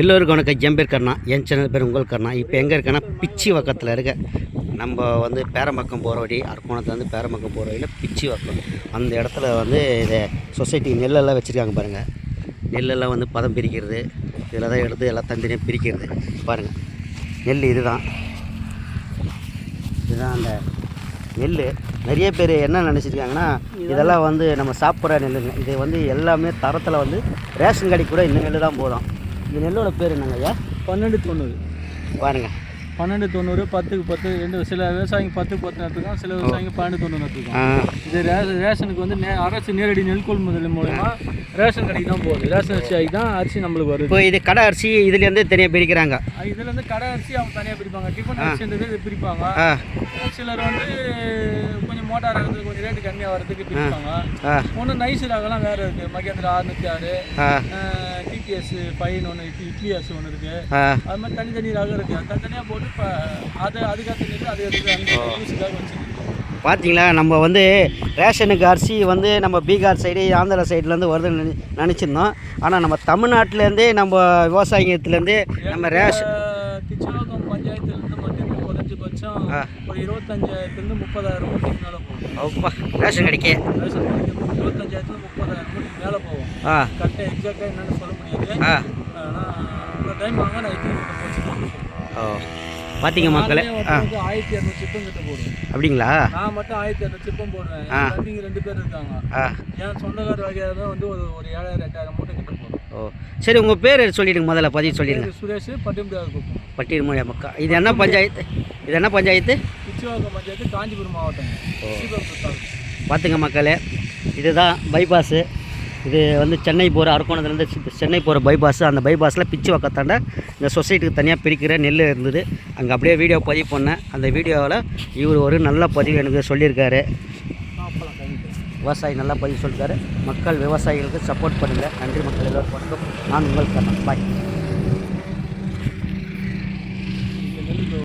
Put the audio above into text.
எல்லோருக்கும் வணக்கம். என் பேர் கர்ணா. என் சேனல் பேர் உங்கள் கர்ணா. இப்போ எங்கே இருக்கேன்னா பிச்சி வக்கத்தில் இருக்க நம்ம வந்து பேரம்பக்கம் போகிற வழி அரக்கோணத்துலேருந்து பேரம்பக்கம் போகிற வழியில் பிச்சி வக்கம். அந்த இடத்துல வந்து இதை சொசைட்டி நெல்லெல்லாம் வச்சுருக்காங்க பாருங்கள் நெல்லெல்லாம் வந்து பதம் பிரிக்கிறது இதில் தான் எடுத்து எல்லாம் தனித்தனியாக பிரிக்கிறது. பாருங்கள் நெல் இதுதான். இதுதான் அந்த நெல். நிறைய பேர் என்ன நினச்சிருக்காங்கன்னா இதெல்லாம் வந்து நம்ம சாப்பிட்ற நெல்லுங்க. இது வந்து எல்லாமே தரத்தில் வந்து ரேஷன் கடைக்கு கூட இந்த நெல் தான் போதும். இந்த நெல்லோட பேர் என்னங்க ஐயா? பன்னெண்டு தொண்ணூறு. பாருங்கள் பன்னெண்டு தொண்ணூறு பத்துக்கு பத்து ரெண்டு சில விவசாயிங்க பத்துக்கு பத்து நட்டுருக்கோம் சில விவசாயிங்க பன்னெண்டு தொண்ணூறு நட்டுருக்கோம் ஆ. இது ரேஷனுக்கு வந்து நே அரசு நேரடி நெல் கொள்முதல் மூலமா ரேஷன் கடைக்கு தான் போகுது. ரேஷன் அரிசி தான் அரிசி நம்மளுக்கு வருது. இப்போ இது கடை அரிசி இதுலேருந்து தனியாக பிரிக்கிறாங்க. அஹ் இதுல இருந்து கடை அரிசி அவங்க தனியாக பிரிப்பாங்க. டிஃபன் அரிசின்றது இது பிரிப்பாங்க. சிலர் வந்து மோட்டார் வந்து கொஞ்சம் ரேட்டு கம்மியாக வரதுக்கு பிரிப்பாங்க ஆ. ஒன்று நைஸ் ராகலாம் வேறு இருக்குது மகேந்திரா அறுநூத்தி ஆறு டிபிஎஸ் ஃபைன் ஒன்று இட்லி அரிசி ஒன்று இருக்குது அது மாதிரி தனித்தனி ரகம் இருக்குது தனித்தனியாக போட்டு இப்போ அது அதுக்காக அது அந்த யூஸுக்காக வச்சுருக்கு பார்த்தீங்களா நம்ம வந்து ரேஷனுக்கு அரிசி வந்து நம்ம பீகார் சைடு ஆந்திரா சைட்லேருந்து வருதுன்னு நினை- நினச்சிருந்தோம். ஆனால் நம்ம தமிழ்நாட்டிலேருந்தே நம்ம விவசாயத்துலேருந்தே நம்ம ரேஷன் ஒரு இருபத்தஞ்சாயிரத்துலேருந்து முப்பதாயிரம் மூட்டைக்கு மேலே போகும். அப்பா ரேஷன் கடைக்கு. ரேஷன் கடைக்கு இருபத்தஞ்சாயிரத்துல முப்பதாயிரம் மூட்டைக்கு மேலே போகும். கரெக்டாக எக்ஸாக்டாக என்னன்னு சொல்ல முடியாது. ஆ. ஆனால் டைம் வாங்க நான் ஓ. பார்த்தீங்க மக்களே. ஆயிரத்தி இரநூறு சிப்பம் கிட்ட போடுவேன். அப்படிங்களா? நான் மட்டும் ஆயிரத்தி இரநூறு சிப்பம் போடுவேன். தம்பிங்க ரெண்டு பேர் இருக்காங்க. என் சொந்தக்கார வகையாக தான் வந்து ஒரு ஒரு ஏழாயிரம் எட்டாயிரம் மூட்டை கிட்ட ஓ. சரி உங்கள் பேர் சொல்லிடுங்க முதல்ல பதிவு சொல்லிடுங்க. சுரேஷ் பட்டியம்படியார் குப்பம். பட்டியல் மக்கா. இது என்ன பஞ்சாயத்து? இது என்ன பஞ்சாயத்து? பிச்சுவாக்கம் பஞ்சாயத்து காஞ்சிபுரம் மாவட்டம். பார்த்துங்க மக்களே இதுதான் பைபாஸு இது வந்து சென்னை போகிற அரக்கோணத்துலேருந்து சென்னை போகிற பைபாஸ் அந்த பைபாஸில் பிச்சு வக்கத்தாண்ட இந்த சொசைட்டிக்கு தனியாக பிரிக்கிற நெல் இருந்தது. அங்கே அப்படியே வீடியோ பதிவு பண்ணேன். அந்த வீடியோவில் இவர் ஒரு நல்ல பதிவு எனக்கு சொல்லியிருக்காரு. விவசாயி நல்லா பதிவு சொல்லியிருக்காரு. மக்கள் விவசாயிகளுக்கு சப்போர்ட் பண்ணுங்கள் நன்றி மக்கள் எல்லோரும் வணக்கம். நான் உங்கள் கண்ணன். பாய்